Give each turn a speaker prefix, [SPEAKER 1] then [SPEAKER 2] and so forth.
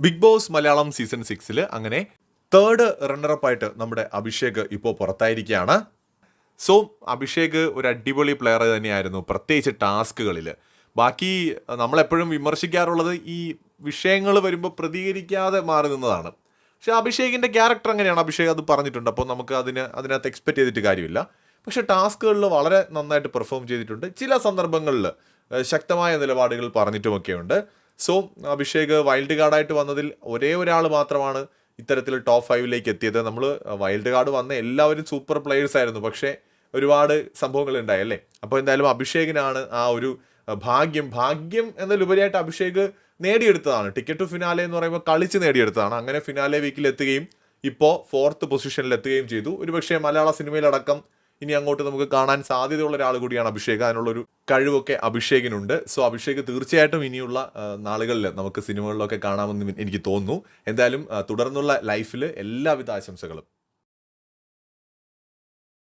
[SPEAKER 1] Big boss Malayalam season സിക്സിൽ അങ്ങനെ third റണ്ണറപ്പായിട്ട് നമ്മുടെ അഭിഷേക് ഇപ്പോൾ പുറത്തായിരിക്കുകയാണ്. സോ അഭിഷേക് ഒരു അടിപൊളി പ്ലെയർ തന്നെയായിരുന്നു പ്രത്യേകിച്ച് ടാസ്കുകളിൽ ബാക്കി നമ്മളെപ്പോഴും വിമർശിക്കാറുള്ളത് ഈ വിഷയങ്ങൾ വരുമ്പോൾ പ്രതികരിക്കാതെ മാറി നിന്നതാണ്. പക്ഷേ അഭിഷേകിന്റെ ക്യാരക്ടർ അങ്ങനെയാണ്. അഭിഷേക് അത് പറഞ്ഞിട്ടുണ്ട്. അപ്പോൾ നമുക്ക് അതിന് അതിനകത്ത് എക്സ്പെക്ട് ചെയ്തിട്ട് കാര്യമില്ല. പക്ഷേ ടാസ്കുകളിൽ വളരെ നന്നായിട്ട് പെർഫോം ചെയ്തിട്ടുണ്ട്. ചില സന്ദർഭങ്ങളിൽ ശക്തമായ നിലപാടുകൾ പറഞ്ഞിട്ടുമൊക്കെയുണ്ട്. സോ അഭിഷേക് വൈൽഡ് കാർഡായിട്ട് വന്നതിൽ ഒരേ ഒരാൾ മാത്രമാണ് ഇത്തരത്തിൽ ടോപ്പ് ഫൈവിലേക്ക് എത്തിയത്. നമ്മൾ വൈൽഡ് കാർഡ് വന്ന എല്ലാവരും സൂപ്പർ പ്ലെയേഴ്സ് ആയിരുന്നു. പക്ഷേ ഒരുപാട് സംഭവങ്ങൾ ഉണ്ടായി അല്ലേ? അപ്പോൾ എന്തായാലും അഭിഷേകിനാണ് ആ ഒരു ഭാഗ്യം. ഭാഗ്യം എന്നതിലുപരിയായിട്ട് അഭിഷേക് നേടിയെടുത്തതാണ്. ടിക്കറ്റ് ടു ഫിനാലെ എന്ന് പറയുമ്പോൾ കളിച്ച് നേടിയെടുത്തതാണ്. അങ്ങനെ ഫിനാലെ വീക്കിൽ എത്തുകയും ഇപ്പോൾ ഫോർത്ത് പൊസിഷനിൽ എത്തുകയും ചെയ്തു. ഒരുപക്ഷെ മലയാള സിനിമയിലടക്കം ഇനി അങ്ങോട്ട് നമുക്ക് കാണാൻ സാധ്യതയുള്ള ഒരാൾ കൂടിയാണ് അഭിഷേക്. അതിനുള്ളൊരു കഴിവൊക്കെ അഭിഷേകിനുണ്ട്. സോ അഭിഷേക് തീർച്ചയായിട്ടും ഇനിയുള്ള നാളുകളിൽ നമുക്ക് സിനിമകളിലൊക്കെ കാണാമെന്ന് എനിക്ക് തോന്നുന്നു. എന്തായാലും തുടർന്നുള്ള ലൈഫിൽ എല്ലാവിധ ആശംസകളും.